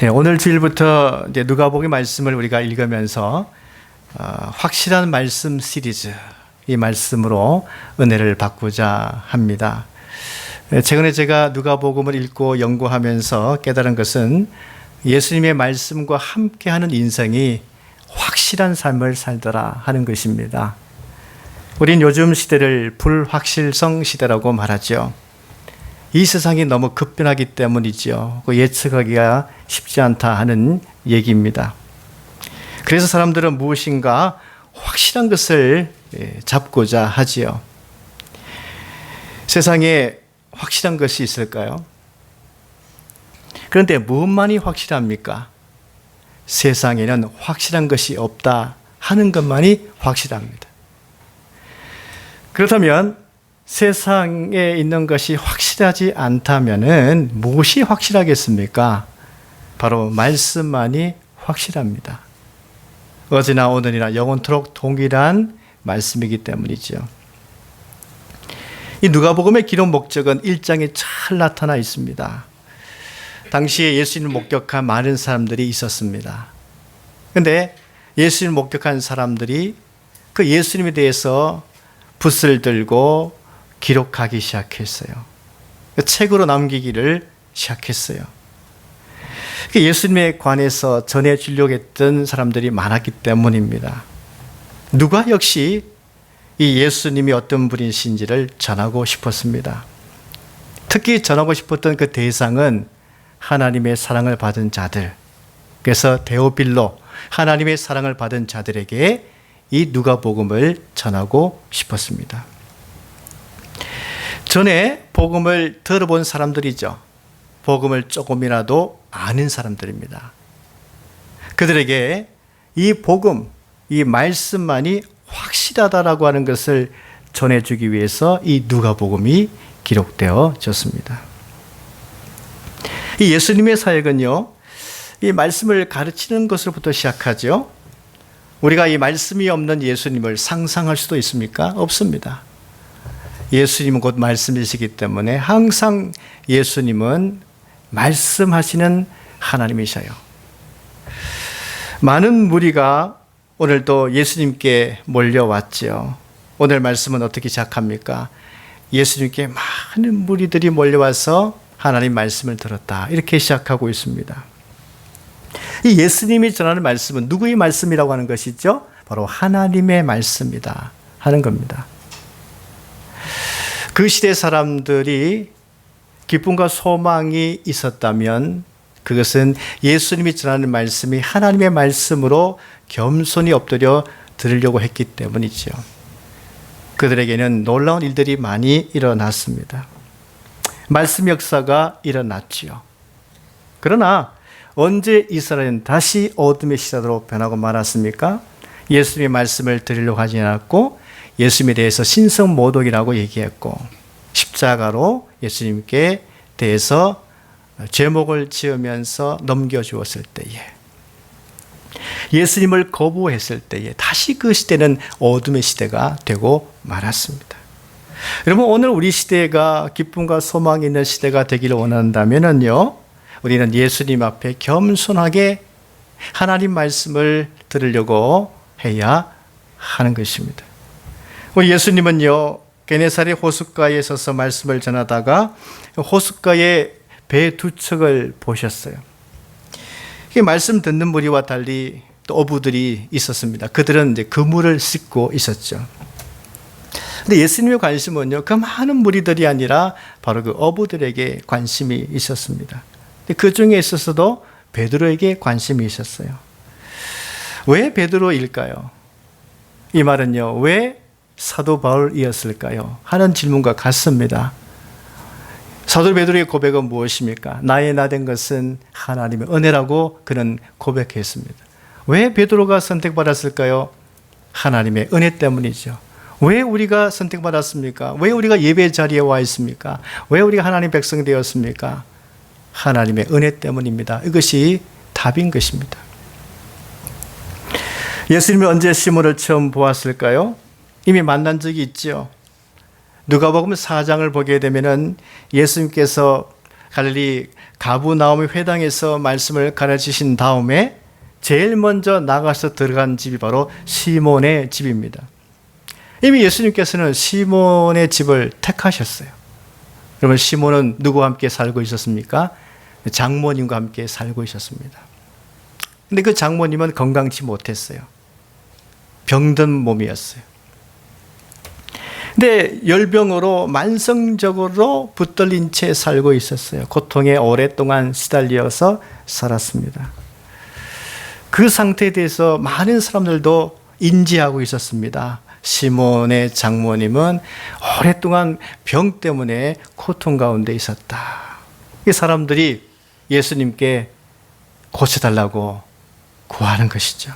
네, 오늘 주일부터 이제 누가복음 말씀을 우리가 읽으면서 어, 확실한 말씀 시리즈 이 말씀으로 은혜를 받고자 합니다. 네, 최근에 제가 누가복음을 읽고 연구하면서 깨달은 것은 예수님의 말씀과 함께하는 인생이 확실한 삶을 살더라 하는 것입니다. 우린 요즘 시대를 불확실성 시대라고 말하죠. 이 세상이 너무 급변하기 때문이죠. 그 예측하기가 쉽지 않다 하는 얘기입니다. 그래서 사람들은 무엇인가 확실한 것을 예, 잡고자 하지요. 세상에 확실한 것이 있을까요? 그런데 무엇만이 확실합니까? 세상에는 확실한 것이 없다 하는 것만이 확실합니다. 그렇다면 세상에 있는 것이 확실하지 않다면은 무엇이 확실하겠습니까? 바로 말씀만이 확실합니다. 어제나 오늘이나 영원토록 동일한 말씀이기 때문이죠. 이 누가복음의 기록 목적은 1장에 잘 나타나 있습니다. 당시에 예수님을 목격한 많은 사람들이 있었습니다. 근데 예수님을 목격한 사람들이 그 예수님에 대해서 붓을 들고 기록하기 시작했어요. 책으로 남기기를 시작했어요. 예수님에 관해서 전해 주려고 했던 사람들이 많았기 때문입니다. 누가 역시 이 예수님이 어떤 분이신지를 전하고 싶었습니다. 특히 전하고 싶었던 그 대상은 하나님의 사랑을 받은 자들. 그래서 데오빌로 하나님의 사랑을 받은 자들에게 이 누가복음을 전하고 싶었습니다. 전에 복음을 들어본 사람들이죠. 복음을 조금이라도 아는 사람들입니다. 그들에게 이 복음, 이 말씀만이 확실하다라고 하는 것을 전해주기 위해서 이 누가복음이 기록되어졌습니다. 이 예수님의 사역은요, 이 말씀을 가르치는 것으로부터 시작하죠. 우리가 이 말씀이 없는 예수님을 상상할 수도 있습니까? 없습니다. 예수님은 곧 말씀이시기 때문에 항상 예수님은 말씀하시는 하나님이셔요. 많은 무리가 오늘도 예수님께 몰려왔지요. 오늘 말씀은 어떻게 시작합니까? 예수님께 많은 무리들이 몰려와서 하나님 말씀을 들었다. 이렇게 시작하고 있습니다. 이 예수님이 전하는 말씀은 누구의 말씀이라고 하는 것이죠? 바로 하나님의 말씀이다. 하는 겁니다. 그 시대 사람들이 기쁨과 소망이 있었다면 그것은 예수님이 전하는 말씀이 하나님의 말씀으로 겸손히 엎드려 들으려고 했기 때문이죠. 그들에게는 놀라운 일들이 많이 일어났습니다. 말씀 역사가 일어났지요. 그러나 언제 이스라엘은 다시 어둠의 시사로 변하고 말았습니까? 예수님의 말씀을 들으려고 하지 않았고 예수님에 대해서 신성 모독이라고 얘기했고 십자가로 예수님께 대해서 제목을 지으면서 넘겨주었을 때에 예수님을 거부했을 때에 다시 그 시대는 어둠의 시대가 되고 말았습니다. 여러분 오늘 우리 시대가 기쁨과 소망이 있는 시대가 되기를 원한다면요 우리는 예수님 앞에 겸손하게 하나님 말씀을 들으려고 해야 하는 것입니다. 우리 예수님은요 게네사리 호숫가에 서서 말씀을 전하다가 호숫가에 배 두 척을 보셨어요. 이 말씀 듣는 무리와 달리 또 어부들이 있었습니다. 그들은 이제 그물을 씻고 있었죠. 근데 예수님의 관심은요, 그 많은 무리들이 아니라 바로 그 어부들에게 관심이 있었습니다. 그 중에 있어서도 베드로에게 관심이 있었어요. 왜 베드로일까요? 이 말은요, 왜 사도 바울이었을까요? 하는 질문과 같습니다. 사도 베드로의 고백은 무엇입니까? 나의 나 된 것은 하나님의 은혜라고 그는 고백했습니다. 왜 베드로가 선택받았을까요? 하나님의 은혜 때문이죠. 왜 우리가 선택받았습니까? 왜 우리가 예배 자리에 와 있습니까? 왜 우리가 하나님 백성 되었습니까? 하나님의 은혜 때문입니다. 이것이 답인 것입니다. 예수님이 언제 시몬을 처음 보았을까요? 이미 만난 적이 있죠. 누가복음 4장을 보게 되면은 예수님께서 갈릴리 가부나움의 회당에서 말씀을 가르치신 다음에 제일 먼저 나가서 들어간 집이 바로 시몬의 집입니다. 이미 예수님께서는 시몬의 집을 택하셨어요. 그러면 시몬은 누구와 함께 살고 있었습니까? 장모님과 함께 살고 있었습니다. 근데 그 장모님은 건강치 못했어요. 병든 몸이었어요. 근데 열병으로 만성적으로 붙들린 채 살고 있었어요. 고통에 오랫동안 시달려서 살았습니다. 그 상태에 대해서 많은 사람들도 인지하고 있었습니다. 시몬의 장모님은 오랫동안 병 때문에 고통 가운데 있었다. 이 사람들이 예수님께 고쳐달라고 구하는 것이죠.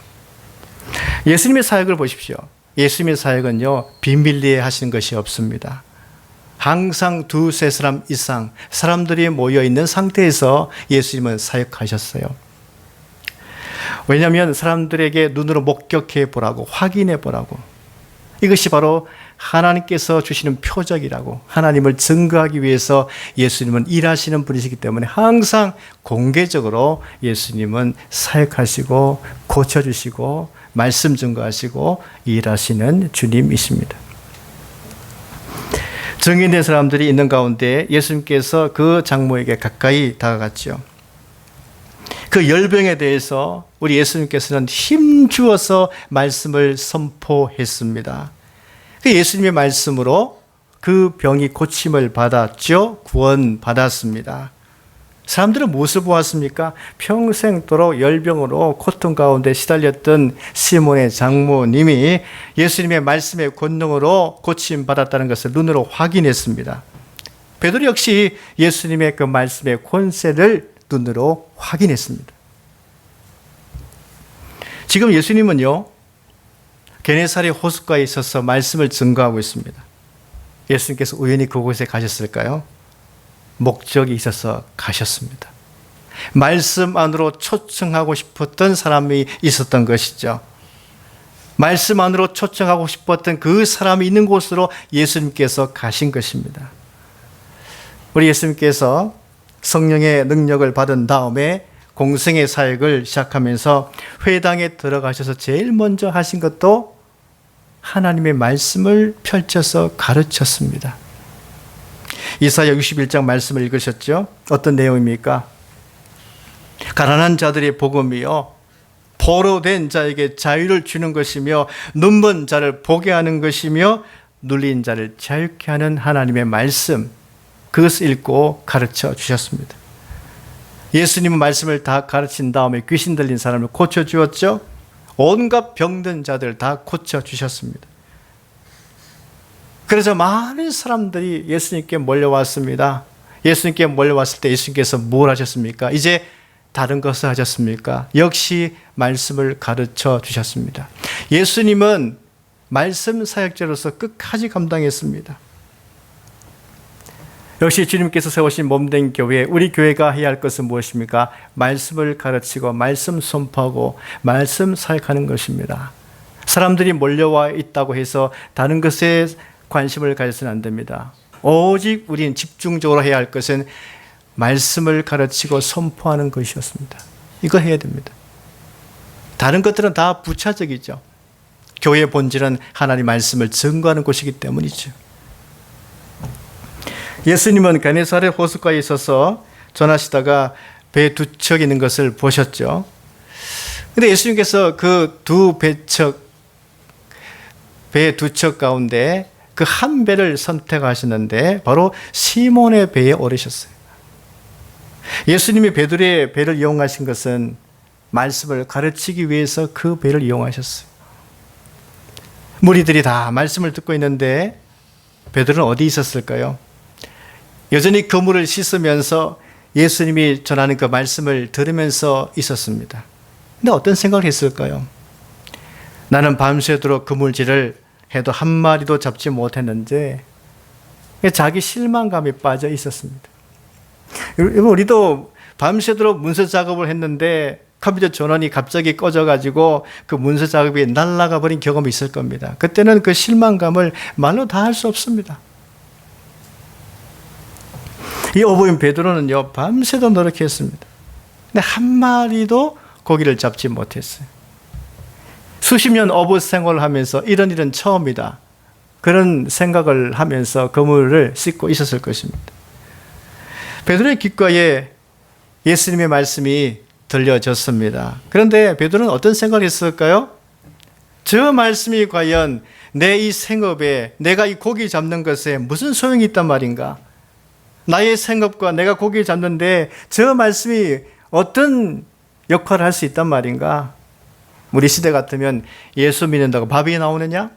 예수님의 사역을 보십시오. 예수님의 사역은요, 비밀리에 하신 것이 없습니다. 항상 두세 사람 이상 사람들이 모여 있는 상태에서 예수님은 사역하셨어요. 왜냐하면 사람들에게 눈으로 목격해 보라고 확인해 보라고 이것이 바로 하나님께서 주시는 표적이라고 하나님을 증거하기 위해서 예수님은 일하시는 분이시기 때문에 항상 공개적으로 예수님은 사역하시고 고쳐주시고 말씀 증거하시고 일하시는 주님이십니다. 증인된 사람들이 있는 가운데 예수님께서 그 장모에게 가까이 다가갔죠. 그 열병에 대해서 우리 예수님께서는 힘 주어서 말씀을 선포했습니다. 그 예수님의 말씀으로 그 병이 고침을 받았죠. 구원 받았습니다. 사람들은 무엇을 보았습니까? 평생도록 열병으로 고통 가운데 시달렸던 시몬의 장모님이 예수님의 말씀의 권능으로 고침 받았다는 것을 눈으로 확인했습니다. 베드로 역시 예수님의 그 말씀의 권세를 눈으로 확인했습니다. 지금 예수님은요, 게네사의 호숫가에 있어서 말씀을 증거하고 있습니다. 예수님께서 우연히 그곳에 가셨을까요? 목적이 있어서 가셨습니다. 말씀 안으로 초청하고 싶었던 사람이 있었던 것이죠. 말씀 안으로 초청하고 싶었던 그 사람이 있는 곳으로 예수님께서 가신 것입니다. 우리 예수님께서 성령의 능력을 받은 다음에 공생의 사역을 시작하면서 회당에 들어가셔서 제일 먼저 하신 것도 하나님의 말씀을 펼쳐서 가르쳤습니다. 이사야 61장 말씀을 읽으셨죠? 어떤 내용입니까? 가난한 자들의 복음이요. 포로된 자에게 자유를 주는 것이며 눈먼 자를 보게 하는 것이며 눌린 자를 자유케 하는 하나님의 말씀 그것을 읽고 가르쳐 주셨습니다. 예수님은 말씀을 다 가르친 다음에 귀신 들린 사람을 고쳐 주었죠. 온갖 병든 자들 다 고쳐 주셨습니다. 그래서 많은 사람들이 예수님께 몰려왔습니다. 예수님께 몰려왔을 때 예수님께서 뭘 하셨습니까? 이제 다른 것을 하셨습니까? 역시 말씀을 가르쳐 주셨습니다. 예수님은 말씀 사역자로서 끝까지 감당했습니다. 역시 주님께서 세우신 몸된 교회, 우리 교회가 해야 할 것은 무엇입니까? 말씀을 가르치고, 말씀 선포하고, 말씀 사역하는 것입니다. 사람들이 몰려와 있다고 해서 다른 것에 관심을 가져서는 안 됩니다. 오직 우리는 집중적으로 해야 할 것은 말씀을 가르치고 선포하는 것이었습니다. 이거 해야 됩니다. 다른 것들은 다 부차적이죠. 교회의 본질은 하나님 말씀을 증거하는 곳이기 때문이죠. 예수님은 가네사렛 호숫가에 있어서 전하시다가 배 두 척 있는 것을 보셨죠. 근데 예수님께서 그 두 배척, 배 두 척 가운데 그 한 배를 선택하시는데 바로 시몬의 배에 오르셨어요. 예수님이 베드로의 배를 이용하신 것은 말씀을 가르치기 위해서 그 배를 이용하셨어요. 무리들이 다 말씀을 듣고 있는데 베드로는 어디 있었을까요? 여전히 그물을 씻으면서 예수님이 전하는 그 말씀을 들으면서 있었습니다. 근데 어떤 생각을 했을까요? 나는 밤새도록 그물질을 해도 한 마리도 잡지 못했는데 자기 실망감에 빠져 있었습니다. 우리도 밤새도록 문서 작업을 했는데 컴퓨터 전원이 갑자기 꺼져가지고 그 문서 작업이 날아가 버린 경험이 있을 겁니다. 그때는 그 실망감을 말로 다 할 수 없습니다. 이 어부인 베드로는요 밤새도 노력했습니다. 근데 한 마리도 고기를 잡지 못했어요. 수십 년 어부 생활을 하면서 이런 일은 처음이다. 그런 생각을 하면서 그물을 씻고 있었을 것입니다. 베드로의 귓가에 예수님의 말씀이 들려졌습니다. 그런데 베드로는 어떤 생각을 했을까요? 저 말씀이 과연 내 이 생업에 내가 이 고기 잡는 것에 무슨 소용이 있단 말인가? 나의 생업과 내가 고기 잡는데 저 말씀이 어떤 역할을 할 수 있단 말인가? 우리 시대 같으면 예수 믿는다고 밥이 나오느냐?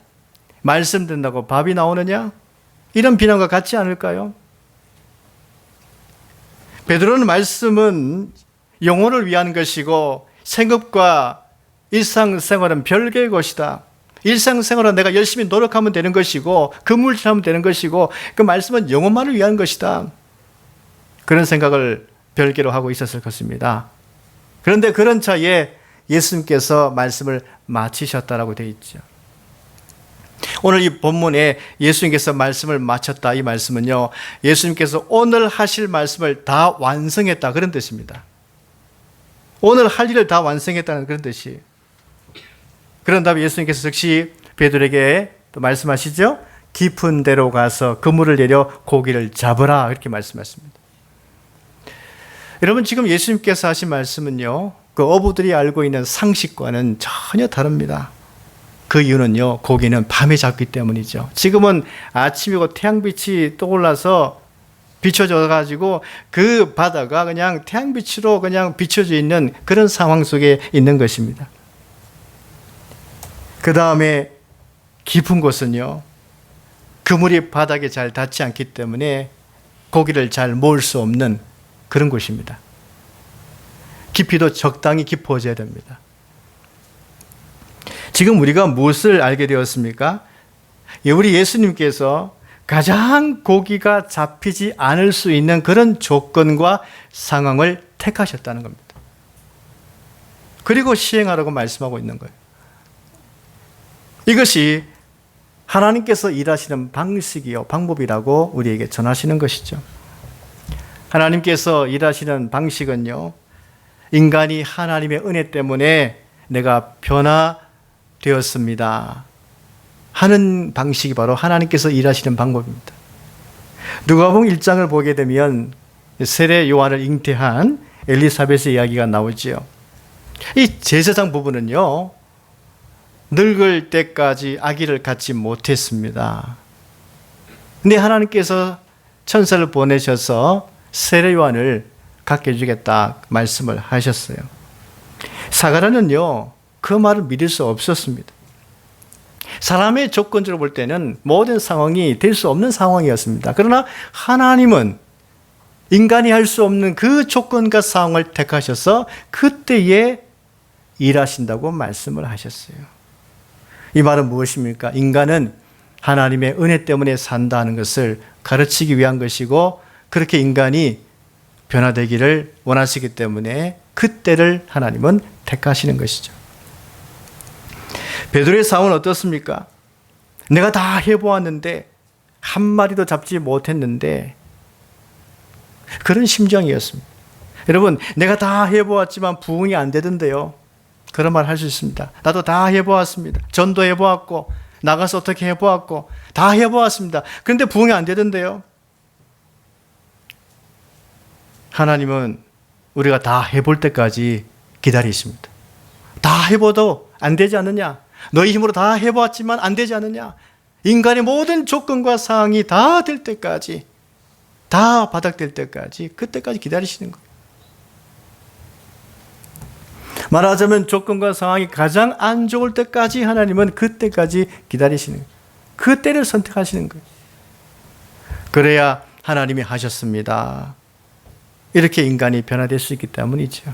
말씀 듣는다고 밥이 나오느냐? 이런 비난과 같지 않을까요? 베드로는 말씀은 영혼을 위한 것이고 생업과 일상생활은 별개의 것이다. 일상생활은 내가 열심히 노력하면 되는 것이고 근무를 하면 되는 것이고 그 말씀은 영혼만을 위한 것이다. 그런 생각을 별개로 하고 있었을 것입니다. 그런데 그런 차에 예수님께서 말씀을 마치셨다라고 되어 있죠. 오늘 이 본문에 예수님께서 말씀을 마쳤다 이 말씀은요. 예수님께서 오늘 하실 말씀을 다 완성했다 그런 뜻입니다. 오늘 할 일을 다 완성했다는 그런 뜻이에요. 그런 다음에 예수님께서 즉시 베드로에게 또 말씀하시죠. 깊은 데로 가서 그물을 내려 고기를 잡으라 이렇게 말씀하십니다. 여러분 지금 예수님께서 하신 말씀은요. 그 어부들이 알고 있는 상식과는 전혀 다릅니다. 그 이유는요. 고기는 밤에 잡기 때문이죠. 지금은 아침이고 태양빛이 떠올라서 비춰져 가지고 그 바다가 그냥 태양빛으로 그냥 비춰져 있는 그런 상황 속에 있는 것입니다. 그 다음에 깊은 곳은요, 그물이 바닥에 잘 닿지 않기 때문에 고기를 잘 모을 수 없는 그런 곳입니다. 깊이도 적당히 깊어져야 됩니다. 지금 우리가 무엇을 알게 되었습니까? 예, 우리 예수님께서 가장 고기가 잡히지 않을 수 있는 그런 조건과 상황을 택하셨다는 겁니다. 그리고 시행하라고 말씀하고 있는 거예요. 이것이 하나님께서 일하시는 방식이요, 방법이라고 우리에게 전하시는 것이죠. 하나님께서 일하시는 방식은요, 인간이 하나님의 은혜 때문에 내가 변화되었습니다. 하는 방식이 바로 하나님께서 일하시는 방법입니다. 누가복음 1장을 보게 되면 세례 요한을 잉태한 엘리사벳의 이야기가 나오지요. 이 제사장 부분은요. 늙을 때까지 아기를 갖지 못했습니다. 근데 하나님께서 천사를 보내셔서 세례 요한을 갖게 해주겠다 말씀을 하셨어요. 사가라는요, 그 말을 믿을 수 없었습니다. 사람의 조건적으로 볼 때는 모든 상황이 될 수 없는 상황이었습니다. 그러나 하나님은 인간이 할 수 없는 그 조건과 상황을 택하셔서 그때에 일하신다고 말씀을 하셨어요. 이 말은 무엇입니까? 인간은 하나님의 은혜 때문에 산다는 것을 가르치기 위한 것이고 그렇게 인간이 변화되기를 원하시기 때문에 그때를 하나님은 택하시는 것이죠. 베드로의 상황은 어떻습니까? 내가 다 해보았는데 한 마리도 잡지 못했는데 그런 심정이었습니다. 여러분, 내가 다 해보았지만 부흥이 안 되던데요. 그런 말 할 수 있습니다. 나도 다 해보았습니다. 전도 해보았고, 나가서 어떻게 해보았고, 다 해보았습니다. 그런데 부흥이 안 되던데요. 하나님은 우리가 다 해볼 때까지 기다리십니다. 다 해봐도 안 되지 않느냐? 너희 힘으로 다 해보았지만 안 되지 않느냐? 인간의 모든 조건과 상황이 다 될 때까지, 다 바닥될 때까지, 그때까지 기다리시는 거예요. 말하자면 조건과 상황이 가장 안 좋을 때까지 하나님은 그때까지 기다리시는 거예요. 그 때를 선택하시는 거예요. 그래야 하나님이 하셨습니다. 이렇게 인간이 변화될 수 있기 때문이죠.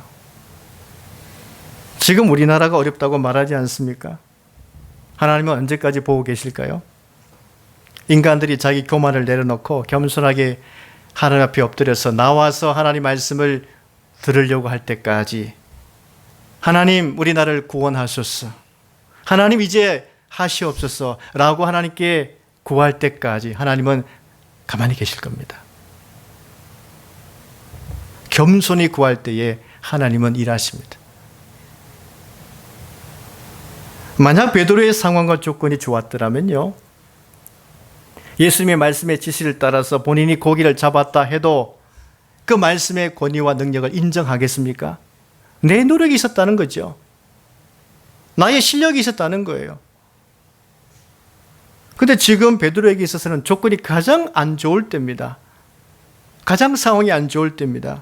지금 우리나라가 어렵다고 말하지 않습니까? 하나님은 언제까지 보고 계실까요? 인간들이 자기 교만을 내려놓고 겸손하게 하나님 앞에 엎드려서 나와서 하나님 말씀을 들으려고 할 때까지 하나님 우리나라를 구원하소서. 하나님 이제 하시옵소서. 라고 하나님께 구할 때까지 하나님은 가만히 계실 겁니다. 겸손히 구할 때에 하나님은 일하십니다. 만약 베드로의 상황과 조건이 좋았더라면요. 예수님의 말씀의 지시를 따라서 본인이 고기를 잡았다 해도 그 말씀의 권위와 능력을 인정하겠습니까? 내 노력이 있었다는 거죠. 나의 실력이 있었다는 거예요. 근데 지금 베드로에게 있어서는 조건이 가장 안 좋을 때입니다. 가장 상황이 안 좋을 때입니다.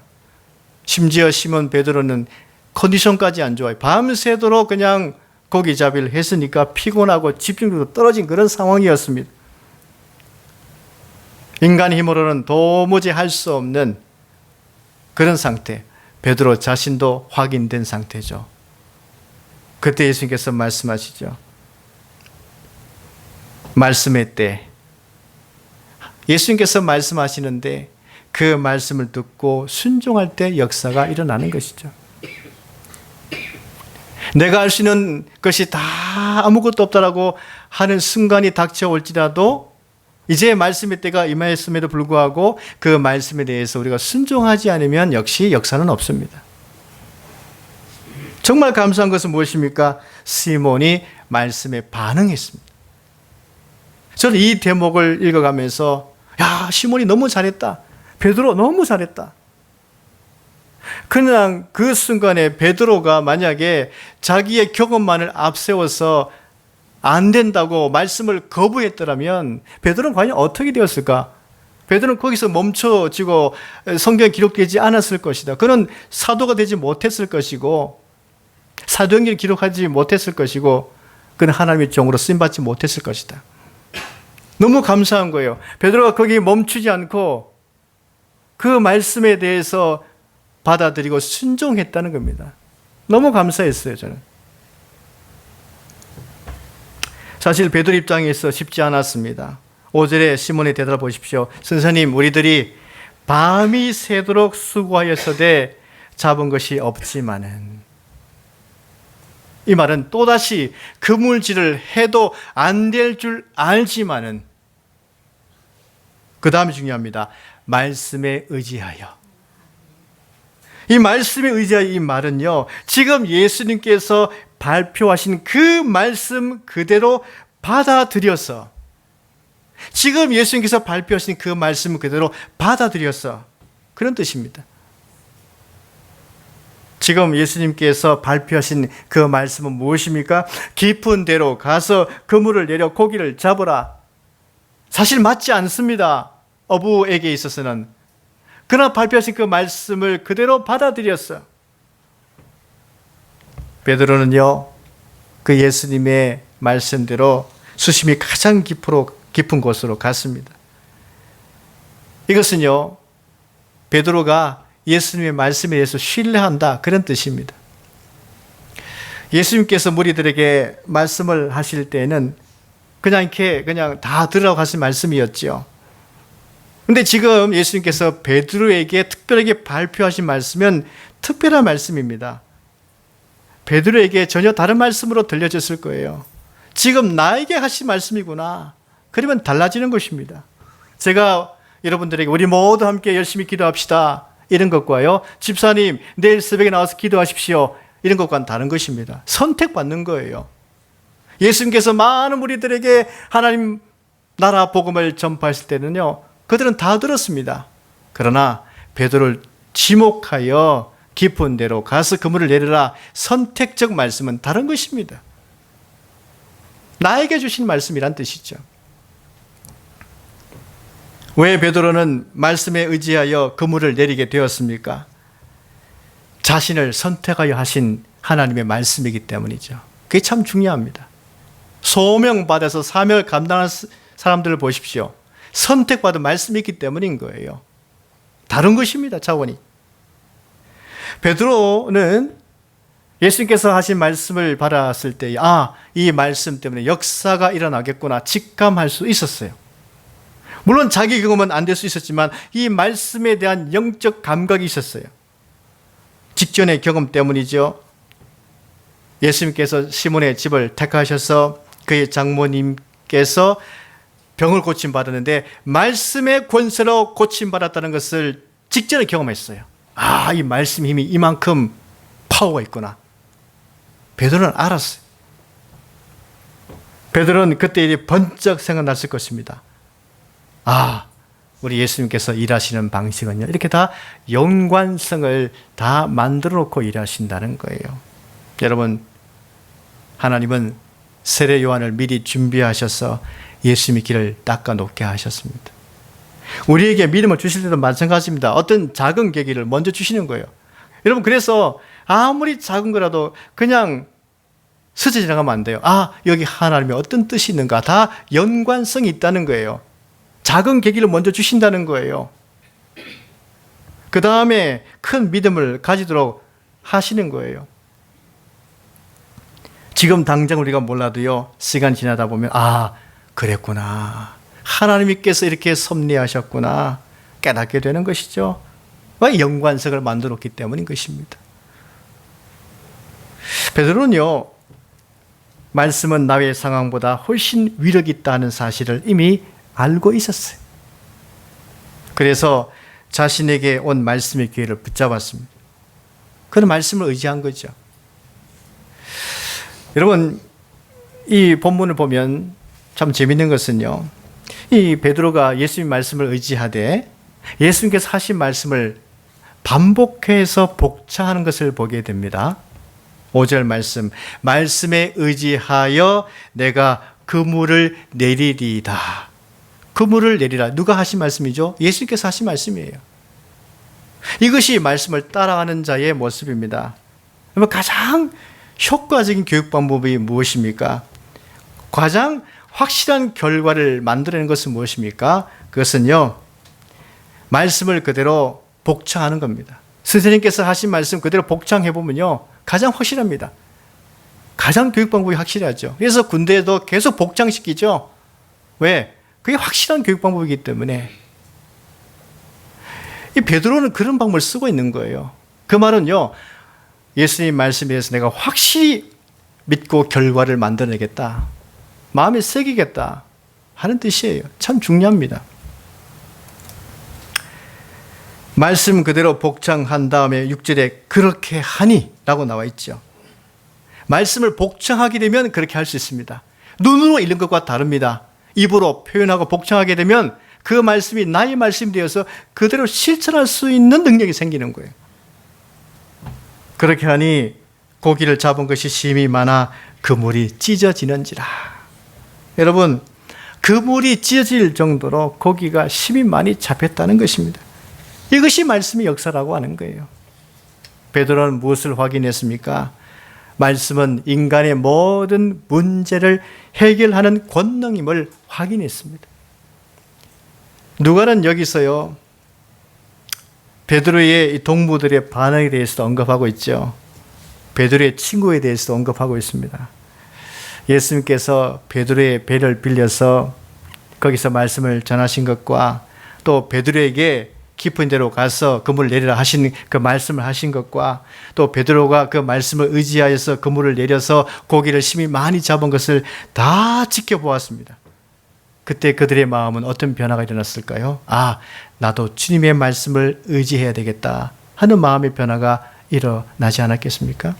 심지어 시몬 베드로는 컨디션까지 안 좋아요. 밤새도록 그냥 고기 잡이를 했으니까 피곤하고 집중력도 떨어진 그런 상황이었습니다. 인간 힘으로는 도무지 할 수 없는 그런 상태. 베드로 자신도 확인된 상태죠. 그때 예수님께서 말씀하시죠. 말씀의 때. 예수님께서 말씀하시는데 그 말씀을 듣고 순종할 때 역사가 일어나는 것이죠. 내가 할 수 있는 것이 다 아무것도 없다라고 하는 순간이 닥쳐올지라도 이제 말씀의 때가 임하였음에도 불구하고 그 말씀에 대해서 우리가 순종하지 않으면 역시 역사는 없습니다. 정말 감사한 것은 무엇입니까? 시몬이 말씀에 반응했습니다. 저는 이 대목을 읽어가면서 야 시몬이 너무 잘했다. 베드로 너무 잘했다. 그냥 그 순간에 베드로가 만약에 자기의 경험만을 앞세워서 안 된다고 말씀을 거부했더라면 베드로는 과연 어떻게 되었을까? 베드로는 거기서 멈춰지고 성경에 기록되지 않았을 것이다. 그는 사도가 되지 못했을 것이고 사도행전을 기록하지 못했을 것이고 그는 하나님의 종으로 쓰임 받지 못했을 것이다. 너무 감사한 거예요. 베드로가 거기 멈추지 않고 그 말씀에 대해서 받아들이고 순종했다는 겁니다. 너무 감사했어요, 저는. 사실 베드로 입장에서 쉽지 않았습니다. 5절에 시몬이 되돌아 보십시오. 선생님, 우리들이 밤이 새도록 수고하였어되 잡은 것이 없지만은 이 말은 또다시 그물질을 해도 안 될 줄 알지만은 그 다음이 중요합니다. 말씀에 의지하여. 이 말씀에 의지하여 이 말은요, 지금 예수님께서 발표하신 그 말씀 그대로 받아들여서, 지금 예수님께서 발표하신 그 말씀 그대로 받아들여서, 그런 뜻입니다. 지금 예수님께서 발표하신 그 말씀은 무엇입니까? 깊은 데로 가서 그물을 내려 고기를 잡으라. 사실 맞지 않습니다. 어부에게 있어서는. 그러나 발표하신 그 말씀을 그대로 받아들였어. 베드로는요, 그 예수님의 말씀대로 수심이 가장 깊으로, 깊은 곳으로 갔습니다. 이것은요, 베드로가 예수님의 말씀에 대해서 신뢰한다. 그런 뜻입니다. 예수님께서 무리들에게 말씀을 하실 때는 그냥 이렇게 그냥 다 들어가신 말씀이었지요. 근데 지금 예수님께서 베드로에게 특별하게 발표하신 말씀은 특별한 말씀입니다. 베드로에게 전혀 다른 말씀으로 들려졌을 거예요. 지금 나에게 하신 말씀이구나. 그러면 달라지는 것입니다. 제가 여러분들에게 우리 모두 함께 열심히 기도합시다. 이런 것과요. 집사님, 내일 새벽에 나와서 기도하십시오. 이런 것과는 다른 것입니다. 선택받는 거예요. 예수님께서 많은 우리들에게 하나님 나라 복음을 전파했을 때는요. 그들은 다 들었습니다. 그러나 베드로를 지목하여 깊은 데로 가서 그물을 내리라 선택적 말씀은 다른 것입니다. 나에게 주신 말씀이란 뜻이죠. 왜 베드로는 말씀에 의지하여 그물을 내리게 되었습니까? 자신을 선택하여 하신 하나님의 말씀이기 때문이죠. 그게 참 중요합니다. 소명받아서 사명을 감당한 사람들을 보십시오. 선택받은 말씀이 있기 때문인 거예요. 다른 것입니다, 차원이. 베드로는 예수님께서 하신 말씀을 받았을 때, 아, 이 말씀 때문에 역사가 일어나겠구나 직감할 수 있었어요. 물론 자기 경험은 안 될 수 있었지만 이 말씀에 대한 영적 감각이 있었어요. 직전의 경험 때문이죠. 예수님께서 시몬의 집을 택하셔서 그의 장모님께서 병을 고침 받았는데 말씀의 권세로 고침 받았다는 것을 직전에 경험했어요. 아, 이 말씀 힘이 이만큼 파워가 있구나. 베드로는 알았어요. 베드로는 그때 일이 번쩍 생각났을 것입니다. 아, 우리 예수님께서 일하시는 방식은요. 이렇게 다 연관성을 다 만들어 놓고 일하신다는 거예요. 여러분, 하나님은 세례 요한을 미리 준비하셔서 예수님의 길을 닦아 놓게 하셨습니다. 우리에게 믿음을 주실 때도 마찬가지입니다. 어떤 작은 계기를 먼저 주시는 거예요. 여러분, 그래서 아무리 작은 거라도 그냥 스쳐 지나가면 안 돼요. 아, 여기 하나님의 어떤 뜻이 있는가. 다 연관성이 있다는 거예요. 작은 계기를 먼저 주신다는 거예요. 그 다음에 큰 믿음을 가지도록 하시는 거예요. 지금 당장 우리가 몰라도요, 시간 지나다 보면, 아, 그랬구나. 하나님께서 이렇게 섭리하셨구나. 깨닫게 되는 것이죠. 왜 연관성을 만들었기 때문인 것입니다. 베드로는요, 말씀은 나의 상황보다 훨씬 위력이 있다는 사실을 이미 알고 있었어요. 그래서 자신에게 온 말씀의 기회를 붙잡았습니다. 그런 말씀을 의지한 거죠. 여러분, 이 본문을 보면 참 재밌는 것은요. 이 베드로가 예수님 말씀을 의지하되 예수님께서 하신 말씀을 반복해서 복창하는 것을 보게 됩니다. 5절 말씀. 말씀에 의지하여 내가 그물을 내리리다. 그물을 내리라. 누가 하신 말씀이죠? 예수님께서 하신 말씀이에요. 이것이 말씀을 따라가는 자의 모습입니다. 그러면 가장 효과적인 교육 방법이 무엇입니까? 가장 확실한 결과를 만들어내는 것은 무엇입니까? 그것은요, 말씀을 그대로 복창하는 겁니다. 선생님께서 하신 말씀 그대로 복창해보면요, 가장 확실합니다. 가장 교육 방법이 확실하죠. 그래서 군대에도 계속 복창시키죠. 왜? 그게 확실한 교육 방법이기 때문에. 이 베드로는 그런 방법을 쓰고 있는 거예요. 그 말은요, 예수님 말씀에 대해서 내가 확실히 믿고 결과를 만들어내겠다. 마음에 새기겠다. 하는 뜻이에요. 참 중요합니다. 말씀 그대로 복창한 다음에 6절에 그렇게 하니 라고 나와 있죠. 말씀을 복창하게 되면 그렇게 할 수 있습니다. 눈으로 읽는 것과 다릅니다. 입으로 표현하고 복창하게 되면 그 말씀이 나의 말씀이 되어서 그대로 실천할 수 있는 능력이 생기는 거예요. 그렇게 하니 고기를 잡은 것이 심이 많아 그물이 찢어지는지라. 여러분, 그물이 찢어질 정도로 고기가 심이 많이 잡혔다는 것입니다. 이것이 말씀의 역사라고 하는 거예요. 베드로는 무엇을 확인했습니까? 말씀은 인간의 모든 문제를 해결하는 권능임을 확인했습니다. 누가는 여기서요, 베드로의 동무들의 반응에 대해서 언급하고 있죠. 베드로의 친구에 대해서 언급하고 있습니다. 예수님께서 베드로의 배를 빌려서 거기서 말씀을 전하신 것과 또 베드로에게 깊은 데로 가서 그물을 내리라 하신 그 말씀을 하신 것과 또 베드로가 그 말씀을 의지하여서 그물을 내려서 고기를 심히 많이 잡은 것을 다 지켜보았습니다. 그때 그들의 마음은 어떤 변화가 일어났을까요? 아, 나도 주님의 말씀을 의지해야 되겠다 하는 마음의 변화가 일어나지 않았겠습니까?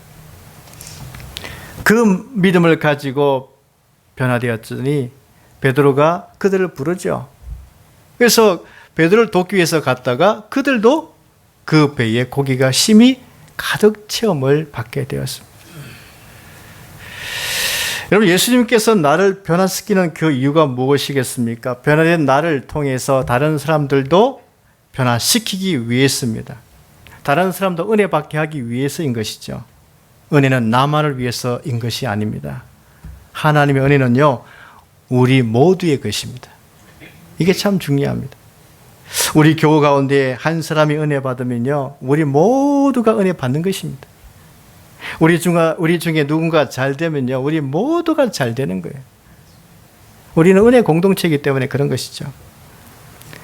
그 믿음을 가지고 변화되었더니 베드로가 그들을 부르죠. 그래서 베드로를 돕기 위해서 갔다가 그들도 그 배에 고기가 심히 가득 체험을 받게 되었습니다. 여러분 예수님께서 나를 변화시키는 그 이유가 무엇이겠습니까? 변화된 나를 통해서 다른 사람들도 변화시키기 위해서입니다. 다른 사람도 은혜 받게 하기 위해서인 것이죠. 은혜는 나만을 위해서인 것이 아닙니다. 하나님의 은혜는요, 우리 모두의 것입니다. 이게 참 중요합니다. 우리 교우 가운데 한 사람이 은혜 받으면요, 우리 모두가 은혜 받는 것입니다. 우리 중 우리 중에 누군가 잘 되면요, 우리 모두가 잘 되는 거예요. 우리는 은혜 공동체이기 때문에 그런 것이죠.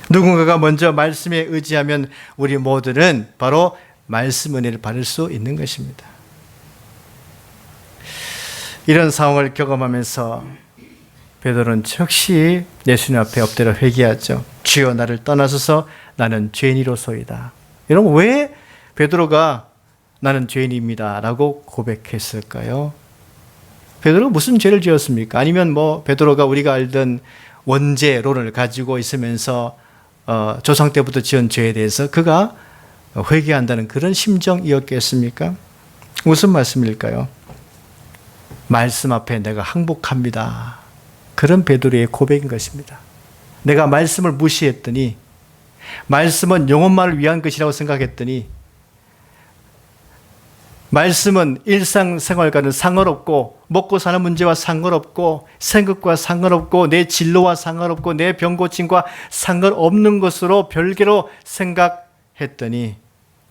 누군가가 먼저 말씀에 의지하면 우리 모두는 바로 말씀 은혜를 받을 수 있는 것입니다. 이런 상황을 경험하면서 베드로는 즉시 예수님 앞에 엎드려 회개하죠. 주여 나를 떠나서서 나는 죄인이로소이다. 여러분 왜 베드로가 나는 죄인입니다라고 고백했을까요? 베드로가 무슨 죄를 지었습니까? 아니면 뭐 베드로가 우리가 알던 원죄론을 가지고 있으면서 어, 조상 때부터 지은 죄에 대해서 그가 회개한다는 그런 심정이었겠습니까? 무슨 말씀일까요? 말씀 앞에 내가 항복합니다. 그런 베드로의 고백인 것입니다. 내가 말씀을 무시했더니 말씀은 영혼만을 위한 것이라고 생각했더니 말씀은 일상생활과는 상관없고 먹고 사는 문제와 상관없고 생각과 상관없고 내 진로와 상관없고 내 병고침과 상관없는 것으로 별개로 생각했더니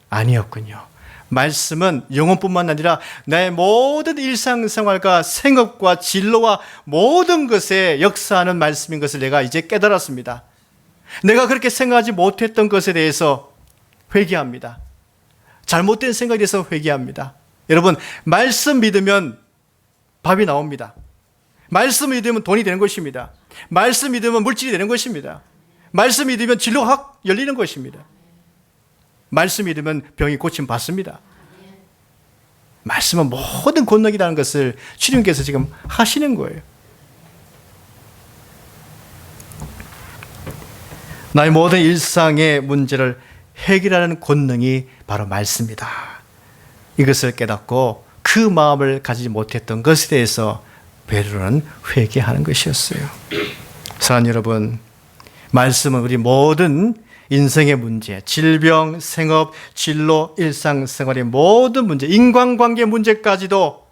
아니었군요. 말씀은 영혼뿐만 아니라 나의 모든 일상생활과 생각과 진로와 모든 것에 역사하는 말씀인 것을 내가 이제 깨달았습니다. 내가 그렇게 생각하지 못했던 것에 대해서 회개합니다. 잘못된 생각에 대해서 회개합니다. 여러분, 말씀 믿으면 밥이 나옵니다. 말씀 믿으면 돈이 되는 것입니다. 말씀 믿으면 물질이 되는 것입니다. 말씀 믿으면 진로가 확 열리는 것입니다. 말씀 믿으면 병이 고침 받습니다. 말씀은 모든 권능이라는 것을 주님께서 지금 하시는 거예요. 나의 모든 일상의 문제를 해결하는 권능이 바로 말씀이다. 이것을 깨닫고 그 마음을 가지지 못했던 것에 대해서 베드로는 회개하는 것이었어요. 사랑 여러분, 말씀은 우리 모든 인생의 문제, 질병, 생업, 진로, 일상생활의 모든 문제, 인간관계 문제까지도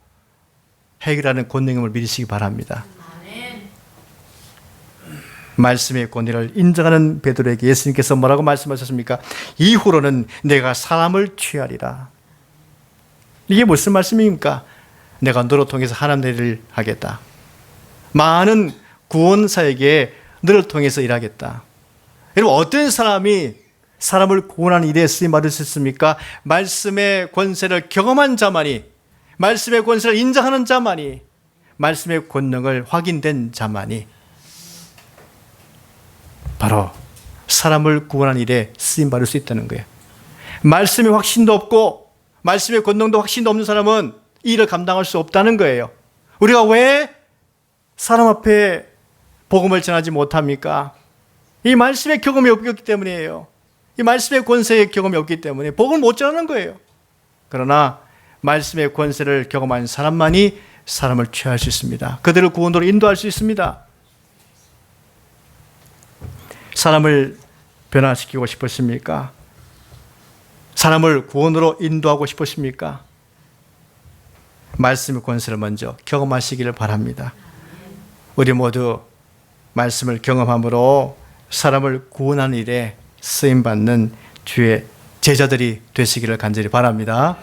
해결하는 권능임을 믿으시기 바랍니다. 말씀의 권위를 인정하는 베드로에게 예수님께서 뭐라고 말씀하셨습니까? 이후로는 내가 사람을 취하리라. 이게 무슨 말씀입니까? 내가 너로 통해서 하나님 일을 하겠다. 많은 구원사에게 너를 통해서 일하겠다. 여러분 어떤 사람이 사람을 구원하는 일에 쓰임 받을 수 있습니까? 말씀의 권세를 경험한 자만이 말씀의 권세를 인정하는 자만이 말씀의 권능을 확인된 자만이 바로 사람을 구원하는 일에 쓰임 받을 수 있다는 거예요. 말씀의 확신도 없고 말씀의 권능도 확신도 없는 사람은 이 일을 감당할 수 없다는 거예요. 우리가 왜 사람 앞에 복음을 전하지 못합니까? 이 말씀의 경험이 없기 때문이에요. 이 말씀의 권세의 경험이 없기 때문에 복음을 못 전하는 거예요. 그러나 말씀의 권세를 경험한 사람만이 사람을 취할 수 있습니다. 그들을 구원으로 인도할 수 있습니다. 사람을 변화시키고 싶으십니까? 사람을 구원으로 인도하고 싶으십니까? 말씀의 권세를 먼저 경험하시기를 바랍니다. 우리 모두 말씀을 경험함으로 사람을 구원하는 일에 쓰임 받는 주의 제자들이 되시기를 간절히 바랍니다.